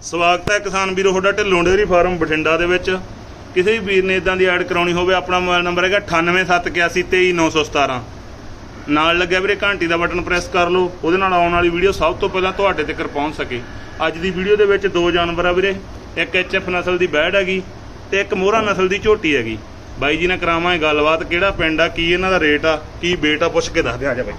ਸਵਾਗਤ ਹੈ ਕਿਸਾਨ ਵੀਰੋ, ਤੁਹਾਡਾ ਢਿੱਲੋਂ ਡੇਅਰੀ ਫਾਰਮ ਬਠਿੰਡਾ ਦੇ ਵਿੱਚ। ਕਿਸੇ ਵੀ ਵੀਰ ਨੇ ਇਦਾਂ ਦੀ ਐਡ ਕਰਾਉਣੀ ਹੋਵੇ, ਆਪਣਾ ਮੋਬਾਈਲ ਨੰਬਰ ਹੈਗਾ 9871823917 ਨਾਲ ਲੱਗਿਆ ਵੀਰੇ, ਘੰਟੀ ਦਾ ਬਟਨ ਪ੍ਰੈਸ ਕਰ ਲਓ, ਉਹਦੇ ਨਾਲ ਆਉਣ ਵਾਲੀ ਵੀਡੀਓ ਸਭ ਤੋਂ ਪਹਿਲਾਂ ਤੁਹਾਡੇ ਤੱਕ ਪਹੁੰਚ ਸਕੇ। ਅੱਜ ਦੀ ਵੀਡੀਓ ਦੇ ਵਿੱਚ ਦੋ ਜਾਨਵਰ ਆ ਵੀਰੇ, ਇੱਕ ਐਚਐਫ ਨਸਲ ਦੀ ਬੈੜ ਹੈਗੀ ਤੇ ਇੱਕ ਮੋਹਰਾ ਨਸਲ ਦੀ ਝੋਟੀ ਹੈਗੀ। ਬਾਈ ਜੀ ਨਾਲ ਕਰਾਵਾਂਗੇ ਗੱਲਬਾਤ, ਕਿਹੜਾ ਪਿੰਡ ਆ, ਕੀ ਇਹਨਾਂ ਦਾ ਰੇਟ ਆ, ਕੀ ਬੇਟ ਆ, ਪੁੱਛ ਕੇ ਦੱਸ ਦਿਆਂ ਆ ਜਾ ਬਾਈ।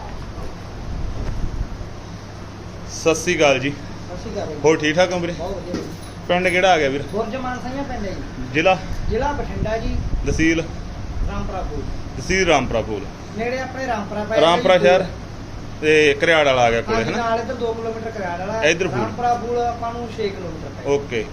ਸਤਿ ਸ੍ਰੀ ਅਕਾਲ ਜੀ। ਅਸੀਂ ਕਰ ਰਹੇ ਹੋਰ ਠੀਕ ਠਾਕ ਹੋ ਵੀਰੇ? ਬਹੁਤ ਵਧੀਆ ਜੀ। ਪਿੰਡ ਕਿਹੜਾ ਆ ਗਿਆ ਵੀਰ? ਗੁਰਜਮਾਨ ਸਿੰਘਾਂ ਪਿੰਡ ਹੈ ਜੀ। ਜ਼ਿਲ੍ਹਾ? ਜ਼ਿਲ੍ਹਾ ਬਠਿੰਡਾ ਜੀ। ਤਹਿਸੀਲ? ਰਾਮਪੁਰਾ ਕੋਲ। ਤਹਿਸੀਲ ਰਾਮਪੁਰਾ ਕੋਲ। ਨੇੜੇ ਆਪਣੇ ਰਾਮਪੁਰਾ ਪੈ ਰਾਮਪੁਰਾ ਸ਼ਹਿਰ ਤੇ ਘਰਿਆੜ ਵਾਲਾ ਆ ਗਿਆ ਕੋਲੇ ਹਾਂਜੀ, ਹਨਾ ਨਾਲ ਇੱਧਰ 2 ਕਿਲੋਮੀਟਰ ਕਰਾੜ ਵਾਲਾ। ਇੱਧਰ ਫੂਲ। ਰਾਮਪੁਰਾ ਫੂਲ ਆਪਾਂ ਨੂੰ 6 ਕਿਲੋਮੀਟਰ ਪੈ ਓਕੇ।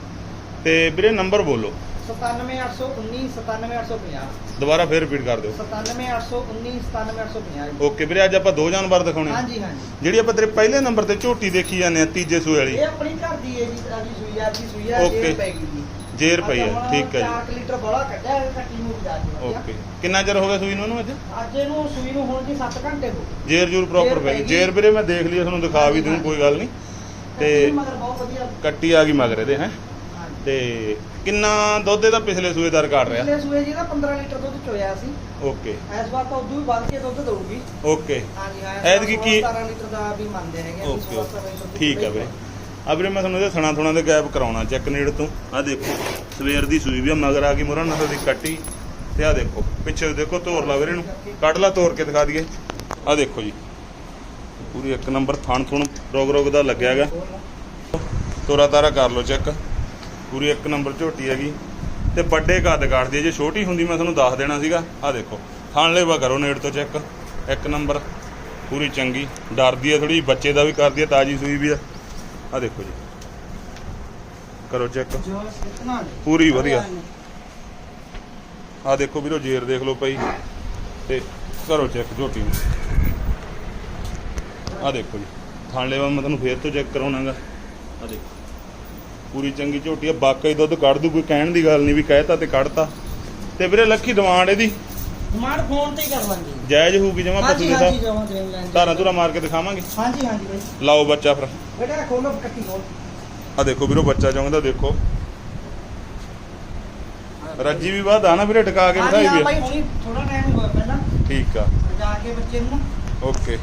ਤੇ ਵੀਰੇ ਨੰਬਰ ਬੋਲੋ। 97819 97850 ਦੁਬਾਰਾ ਫੇਰ ਰਿਪੀਟ ਕਰ ਦਿਓ। 97819 97850 ਓਕੇ ਵੀਰੇ ਅੱਜ ਆਪਾਂ ਦੋ ਜਾਨਵਰ ਦਿਖਾਉਣੇ ਆ। ਹਾਂਜੀ ਹਾਂਜੀ। ਜਿਹੜੀ ਆਪਾਂ ਤੇਰੇ ਪਹਿਲੇ ਨੰਬਰ ਤੇ ਝੋਟੀ ਦੇਖੀ ਜਾਂਦੇ ਆ ਤੀਜੇ ਸੂਏ ਵਾਲੀ। ਇਹ ਆਪਣੀ ਘਰ ਦੀ ਹੈ ਜੀ ਅਜੀ ਸੂਈ ਆ ਜੀ ਸੂਈ ਆ Okay. ਜੇ ਪੈ ਗਈ ਜੀ। ਜੇਰ ਪਈ ਹੈ ਠੀਕ ਹੈ 4 ਲੀਟਰ ਬੋਲਾ ਕੱਢਿਆ ਹੈ ਕੱਟੀ ਨੂੰ ਜਾ ਜੀ ਕੇ ਓਕੇ। ਕਿੰਨਾ ਚਿਰ ਹੋ ਗਿਆ ਸੂਈ ਨੂੰ ਇਹਨੂੰ ਅੱਜ? ਅੱਜ ਇਹਨੂੰ ਸੂਈ ਨੂੰ ਹੁਣ ਜੀ 7 ਘੰਟੇ ਹੋ ਗਏ। ਜੇਰ ਜੂਰ ਪ੍ਰੋਪਰ ਜੇਰ ਪੈ ਗਈ। ਪੈ ਗਈ। ਜੇਰ ਵੀਰੇ ਮੈਂ ਦੇਖ ਲਈ ਤੁਹਾਨੂੰ ਦਿਖਾ ਵੀ ਦੂੰ ਕੋਈ ਗੱਲ ਨਹੀਂ। ਤੇ ਕੱਟੀ ਮਗਰ ਬਹੁਤ ਵਧੀਆ। ਕੱਟੀ ਆ ਗਈ ਮਗਰ ਇਹਦੇ ਹੈ। ਤੇ ਕਿੰਨਾ ਦੁੱਧ ਇਹਦਾ ਪਿਛਲੇ ਸੂਏ ਦਾ ਰਿਕਾਰਡ ਰਿਹਾ? ਪਿਛਲੇ ਸੂਏ ਜੀ ਦਾ 15 ਲੀਟਰ ਦੁੱਧ ਚੋਇਆ ਸੀ। ਓਕੇ। ਇਸ ਵਾਰ ਤਾਂ ਉਦੋਂ ਵੀ ਵੱਧ ਕੇ ਦੁੱਧ ਦਊਗੀ। ਓਕੇ। ਹਾਂਜੀ ਹਾਂ ਐਤਕੀ ਕੀ- 17 ਲੀਟਰ ਦਾ ਵੀ ਮੰਨਦੇ ਹੈਗੇ ਅਸੀਂ, ਓਕੇ 16 17 ਲੀਟਰ ਦੁੱਧ ਠੀਕ ਆ ਵੀਰੇ। ਆ ਵੀਰੇ ਮੈਂ ਤੁਹਾਨੂੰ ਇਹਦੇ ਥਣਾ ਥੁਣਾ ਦੇ ਗੈਪ ਕਰਾਉਣਾ ਚੈੱਕ ਨੇੜ ਤੋਂ। ਆ ਦੇਖੋ ਸਵੇਰ ਦੀ ਸੂਈ ਵੀ ਆ ਮਗਰ ਆ ਗਈ ਮੁਰਾ ਨਸਲ ਦੀ ਕੱਟੀ। ਤੇ ਆ ਦੇਖੋ ਪਿੱਛੇ ਦੇਖੋ ਤੋਰ ਲਾ ਵੀਰੇ ਨੂੰ ਕੱਢ ਲਾ ਤੋਰ ਕੇ ਦਿਖਾ ਦਈਏ। ਆ ਦੇਖੋ ਜੀ। ਪੂਰੀ ਇੱਕ ਨੰਬਰ ਥਣ ਥੁਣ ਰੋਗ ਰੋਗ ਦਾ ਲੱਗਿਆ ਹੈਗਾ। ਤੋਰਾ ਤਾਰਾ ਕਰ ਲਓ ਚੈੱਕ। ਪੂਰੀ ਇੱਕ ਨੰਬਰ ਝੋਟੀ ਹੈਗੀ। ਤੇ ਵੱਡੇ ਕੱਦ ਕੱਢਦੀ ਹੈ ਜੇ ਛੋਟੀ ਹੁੰਦੀ, ਮੈਂ ਤੁਹਾਨੂੰ ਦੱਸ ਦੇਣਾ ਸੀਗਾ। ਆ ਦੇਖੋ, ਥਣ ਲੇਵਾ ਕਰੋ ਨੇੜ ਤੋਂ ਚੈੱਕ। ਇੱਕ ਨੰਬਰ, ਪੂਰੀ ਚੰਗੀ। ਡਰਦੀ ਹੈ ਥੋੜੀ ਬੱਚੇ ਦਾ ਵੀ ਕਰਦੀ ਹੈ ਤਾਜੀ ਸੂਈ ਵੀ ਆ। ਆ ਦੇਖੋ ਜੀ। ਕਰੋ ਚੈੱਕ। ਪੂਰੀ ਵਧੀਆ। ਆ ਦੇਖੋ ਵੀਰੋ, ਜੇਰ ਦੇਖ ਲਓ ਭਾਈ ਤੇ ਕਰੋ ਚੈੱਕ ਝੋਟੀ ਨੂੰ। ਆ ਦੇਖੋ ਜੀ। ਥਾਣ ਲੈਵਾ ਮੈਂ ਤੁਹਾਨੂੰ ਫੇਰ ਤੋਂ ਚੈੱਕ ਕਰਾਉਣਾਗਾ। ਆ ਦੇਖੋ। ਪੂਰੀ ਚੰਗੀ ਝੋਟੀ ਆ ਬਾਕੀ ਦੁੱਧ ਕੱਢ ਦੂ ਕੋਈ ਕਹਿਣ ਦੀ ਗੱਲ ਨਹੀਂ ਵੀ ਕਹਿਤਾ ਤੇ ਕੱਢਤਾ। ਤੇ ਵੀਰੇ ਲੱਖੀ ਡਿਮਾਂਡ ਇਹਦੀ। ਡਿਮਾਂਡ ਫੋਨ ਤੇ ਹੀ ਕਰ ਲਾਂਗੇ। ਜਾਇਜ਼ ਹੋਊਗੀ ਜਮਾ ਹਾਂਜੀ ਦੇ ਹਾਂਜੀ ਸਾਹਿਬ ਜਮਾ ਦੇਣ ਲੈਣ ਧਾਰਾਂ ਧੁਰਾ ਮਾਰ ਕੇ ਦਿਖਾਵਾਂਗੇ। ਹਾਂਜੀ ਹਾਂਜੀ ਬਾਈ। ਲਾਓ ਬੱਚਾ ਫਿਰ। ਬੇਟਾ ਖੋਲੋ ਕੱਟੀ ਖੋਲ। ਆ ਦੇਖੋ ਵੀਰੋ ਬੱਚਾ ਚਾਹੁੰਦਾ ਦੇਖੋ। ਰੱਜੀ ਵੀ ਬਾਅਦ ਆ ਨਾ ਵੀਰੇ ਟਿਕਾ ਕੇ ਬਿਠਾਈ ਵੀ ਬਾਈ। ਹੁਣੀ ਥੋੜਾ ਟਾਈਮ ਹੋਇਆ ਪਹਿਲਾਂ। ਠੀਕ ਆ। ਜਾ ਕੇ ਬੱਚੇ ਨੂੰ। ਨਾ ਓਕੇ।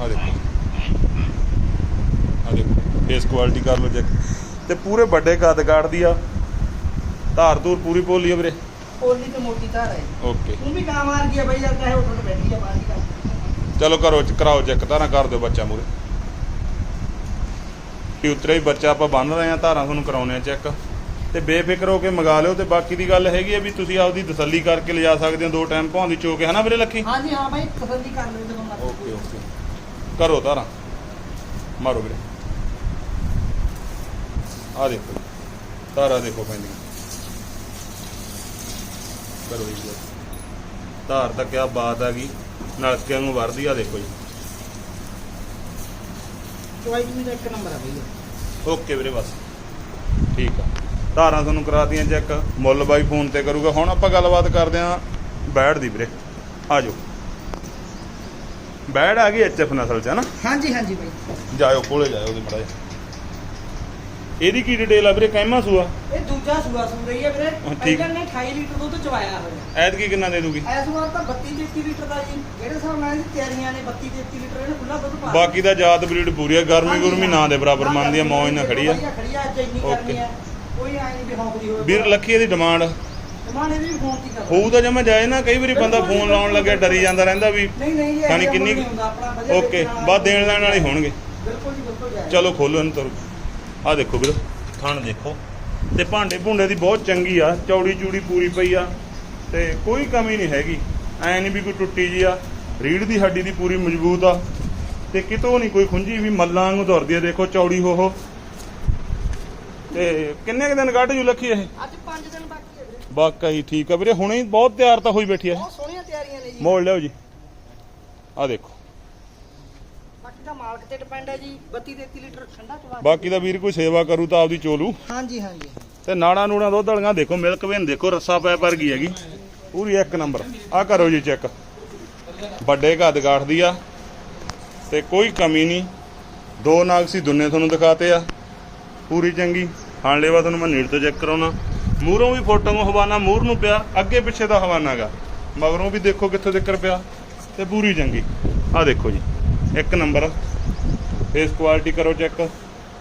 ਆ ਦੇਖੋ। ਫੇਸ ਕੁਆਲਿਟੀ ਕਰ ਲਓ ਚੈੱਕ ਤੇ ਪੂਰੇ ਵੱਡੇ ਕੱਦ ਕਾਟਦੀ ਆ। ਧਾਰ ਧੂਰ ਪੂਰੀ ਭੋਲੀ ਆ ਵੀਰੇ। ਕੋਲੀ ਤੇ ਮੋਟੀ ਧਾਰ ਹੈ ਓਕੇ। ਤੂੰ ਵੀ ਕਾਂ ਮਾਰ ਗਿਆ ਬਾਈ ਯਾਰ ਚਾਹੇ ਉੱਠ ਕੇ ਬੈਠੀ ਆ ਬਾਹਰ ਦੀ ਗੱਲ ਚਲੋ ਕਰੋ ਕਰਾਓ ਚੈੱਕ ਧਾਰਾਂ ਕਰ ਦਿਓ ਬੱਚਾ ਮੂਰੇ ਕਿ ਉਤਰੇ ਹੀ ਬੱਚਾ ਆਪਾਂ ਬੰਨ ਰਹੇ ਆ ਧਾਰਾਂ ਤੁਹਾਨੂੰ ਕਰਾਉਣੇ ਆ ਚੈੱਕ। ਤੇ ਬੇਫਿਕਰ ਹੋ ਕੇ ਮੰਗਾ ਲਿਓ ਤੇ ਬਾਕੀ ਦੀ ਗੱਲ ਹੈਗੀ ਹੈ ਵੀ ਤੁਸੀਂ ਆਪਦੀ ਤਸੱਲੀ ਕਰਕੇ ਲਿਜਾ ਸਕਦੇ ਹੋ ਦੋ ਟਾਈਮ ਭਾਉਂਦੀ ਚੋ ਕੇ ਹਨਾ ਵੀਰੇ ਲੱਖੀ? ਹਾਂਜੀ ਹਾਂ ਬਾਈ ਤਸੱਲੀ ਕਰ ਲੈ ਜਦੋਂ ਮਰਜ਼ੀ। Okay okay. ਕਰੋ ਤਾਰਾ ਮਾਰੋ ਵੀਰੇ। ਆ ਦੇਖੋ ਤਾਰਾ ਦੇਖੋ ਪੈਂਦੀ ਕਰੋ ਜੀ। ਧਾਰ ਤਾਂ ਕਿਆ ਬਾਤ ਆ ਗਈ ਨਲਕਿਆਂ ਨੂੰ ਵਰਦੀ ਆ ਦੇਖੋ ਜੀ। ਚੁਆਈ ਵੀ ਦਾ ਇੱਕ ਨੰਬਰ ਆ ਬਾਈ। ਓਕੇ ਵੀਰੇ ਬਸ। ਠੀਕ ਆ। ਧਾਰਾਂ ਤੁਹਾਨੂੰ ਕਰਾਤੀਆਂ ਚੈੱਕ ਮੁੱਲ ਬਾਈ ਫੋਨ ਤੇ ਕਰੂਗਾ। ਹੁਣ ਆਪਾਂ ਗੱਲਬਾਤ ਕਰਦੇ ਆਂ ਬੈੜ ਦੀ ਵੀਰੇ। ਆ ਜਾਓ ਬੈੜ ਆ ਗਈ ਐਚਐਫ ਨਸਲ ਚ ਹਨਾ ਹਾਂਜੀ ਹਾਂਜੀ ਬਾਈ। ਜਾਇਓ ਕੋਲੇ ਜਾਇਓ ਉਹਦੇ ਮੜਾ ਇਹਦੀ ਕੀ ਡਿਟੇਲ ਆ ਵੀਰੇ? ਕਹਿਮਾ ਸੂਆ? ਇਹ ਦੂਜਾ ਸੂਆ ਸੂ ਰਹੀ ਹੈ ਵੀਰੇ। ਹਾਂ, ਠੀਕ। ਪਹਿਲਾਂ ਨੇ 28 ਲੀਟਰ ਦੁੱਧ ਚਵਾਇਆ ਹੋਇਆ। ਐਤਕੀ ਕਿੰਨਾ ਦੇ ਦੂਗੀ? ਇਸ ਵਾਰ ਤਾਂ 32 33 ਲੀਟਰ ਦਾ ਜੀ। ਜਿਹੜੇ ਹਿਸਾਬ ਨਾਲ ਇਹਦੀ ਤਿਆਰੀਆਂ ਨੇ 32 33 ਲੀਟਰ ਇਹਨੇ ਖੁੱਲਾ ਦੁੱਧ ਪਾ ਬਾਕੀ ਦਾ ਜਾਤ ਬਰੀਡ ਪੂਰੀ ਆ ਗਰਮੀ ਗੁਰਮੀ ਨਾ ਦੇ ਬਰਾਬਰ ਮੰਨਦੀ ਆ ਮੌਜ ਨਾਲ ਖੜੀ ਆ। ਖੜੀ ਆ ਅੱਜ ਇੰਨੀ. ਗਰਮੀ ਆ। ਕੋਈ ਆਈ ਨਹੀਂ ਵੀ ਹੌਂਕਦੀ ਹੋਵੇ। ਵੀਰ ਲੱਖੀ ਇਹਦੀ ਡਿਮਾਂਡ ਜਮਾਨੇ ਦੀ ਵੀ ਫੋਨ ਕੀ ਕਰ ਹੋਊ ਤਾਂ ਜਮਾ ਜਾਏ ਨਾ ਕਈ ਵਾਰੀ ਬੰਦਾ ਫੋਨ ਲਾਉਣ ਲੱਗਿਆ ਡਰੀ ਜਾਂਦਾ ਰਹਿੰਦਾ ਵੀ ਨਹੀਂ ਨਹੀਂ ਇਹ ਕਿੰਨੀ ਓਕੇ ਬਾਅਦ ਦੇਣ ਲੈਣ ਵਾਲੇ ਹੋਣਗੇ। ਬਿਲਕੁਲ ਜੀ ਬਿਲਕੁਲ ਜਾਇਜ਼। ਚਲੋ ਖੋਲੋ ਇਹਨੂੰ ਤੁਰ ਆ ਦੇਖੋ ਵੀਰ ਥਣ ਦੇਖੋ। ਤੇ ਭਾਂਡੇ ਭੁੰਡੇ ਦੀ ਬਹੁਤ ਚੰਗੀ ਆ ਚੌੜੀ ਚੂੜੀ ਪੂਰੀ ਪਈ ਆ ਤੇ ਕੋਈ ਕਮੀ ਨਹੀਂ ਹੈਗੀ। ਐ ਨਹੀਂ ਵੀ ਕੋਈ ਟੁੱਟੀ ਜੀ ਆ ਰੀੜ ਦੀ ਹੱਡੀ ਦੀ ਪੂਰੀ ਮਜ਼ਬੂਤ ਆ ਤੇ ਕਿਤੋਂ ਨਹੀਂ ਕੋਈ ਖੁੰਝੀ ਵੀ ਮੱਲਾਂ ਵਾਂਗੂ ਤੁਰਦੀ ਆ ਦੇਖੋ ਚੌੜੀ ਹੋ ਹੋ। ਤੇ ਕਿੰਨੇ ਕੁ ਦਿਨ ਕੱਢ ਜੂ ਲੱਖੀ ਇਹ? ਅੱਜ 5 ਦਿਨ ਬਾਕੀ ਹੈ ਵੀਰੇ। ਠੀਕ ਆ ਵੀਰੇ ਹੁਣੇ ਹੀ ਬਹੁਤ ਤਿਆਰ ਤਾਂ ਹੋਈ ਬੈਠੀ ਆ। ਬਹੁਤ ਸੋਹਣੀਆਂ ਤਿਆਰੀਆਂ ਨੇ ਜੀ। ਮੋੜ ਲਿਓ ਜੀ। ਆ ਦੇਖੋ। ਤਾਂ ਮਾਲਕ ਤੇ ਡਿਪੈਂਡ ਹੈ ਜੀ 32 33 ਲੀਟਰ ਠੰਡਾ ਚਵਾ ਬਾਕੀ ਦਾ ਵੀਰ ਕੋਈ ਸੇਵਾ ਕਰੂ ਤਾਂ ਆਪਦੀ ਚੋਲੂ। ਹਾਂਜੀ ਹਾਂਜੀ। ਤੇ ਨਾੜਾ ਨੂੜਾ ਦੁੱਧ ਵਾਲੀਆਂ ਦੇਖੋ ਮਿਲਕ ਵੇਨ ਦੇਖੋ ਰੱਸਾ ਪੈ ਪਰ ਗਈ ਹੈਗੀ। ਪੂਰੀ ਇੱਕ ਨੰਬਰ। ਆ ਕਰੋ ਜੀ ਚੈੱਕ। ਵੱਡੇ ਘੱਦ ਕਾਠ ਦੀ ਆ ਤੇ ਕੋਈ ਕਮੀ ਨਹੀਂ। ਦੋ ਨਾਗ ਸੀ ਦੁੰਨੇ ਤੁਹਾਨੂੰ ਦਿਖਾਤੇ ਆ। ਪੂਰੀ ਚੰਗੀ। ਹਾਂ ਲੇਵਾ ਤੁਹਾਨੂੰ ਮੈਂ ਨੀੜ ਤੋਂ ਚੈੱਕ ਕਰਾਉਣਾ। ਮੂਹਰੋਂ ਵੀ ਫੋਟੋ ਨੂੰ ਹਵਾਨਾ ਮੂਹਰ ਨੂੰ ਪਿਆ ਅੱਗੇ ਪਿੱਛੇ ਦਾ ਹਵਾਨਾ ਗਾ। ਮਗਰੋਂ ਵੀ ਦੇਖੋ ਕਿੱਥੇ ਤੱਕ ਪਿਆ ਤੇ ਪੂਰੀ ਚੰਗੀ। ਆ ਦੇਖੋ ਜੀ। ਇੱਕ ਨੰਬਰ। ਫੇਸ ਕੁਆਲਿਟੀ ਕਰੋ ਚੈੱਕ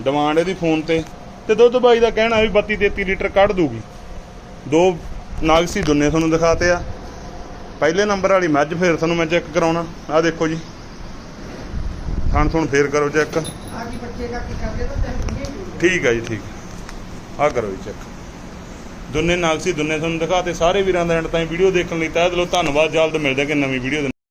ਡਿਮਾਂਡ ਇਹਦੀ ਫੋਨ ਤੇ। ਤੇ ਦੁੱਧ ਬਾਈ ਦਾ ਕਹਿਣਾ ਵੀ 32 33 ਲੀਟਰ ਕੱਢ ਦੂਗੀ। ਦੋ ਨਾਗ ਸੀ ਦੁੰਨੇ ਤੁਹਾਨੂੰ ਦਿਖਾਤੇ ਆ। ਪਹਿਲੇ ਨੰਬਰ ਵਾਲੀ ਮੱਝ ਫੇਰ ਤੁਹਾਨੂੰ ਮੈਂ ਚੈੱਕ ਕਰਾਉਣਾ। ਆ ਦੇਖੋ ਜੀ। ਥਣ ਥਣ ਫੇਰ ਕਰੋ ਚੈੱਕ ਆ ਠੀਕ ਹੈ ਜੀ ਠੀਕ। ਆ ਕਰੋ ਜੀ ਚੈੱਕ ਦੁੰਨੇ ਨਾਗ ਸੀ ਦੁੰਨੇ ਤੁਹਾਨੂੰ ਦਿਖਾਤੇ। ਸਾਰੇ ਵੀਰਾਂ ਦਾ ਐਂਡ ਤਾਈਂ ਵੀਡੀਓ ਦੇਖਣ ਲਈ ਤਹਿ ਦਿਲੋਂ ਧੰਨਵਾਦ। ਜਲਦ ਮਿਲਦੇ ਕਿ ਨਵੀਂ ਵੀਡੀਓ ਦੇ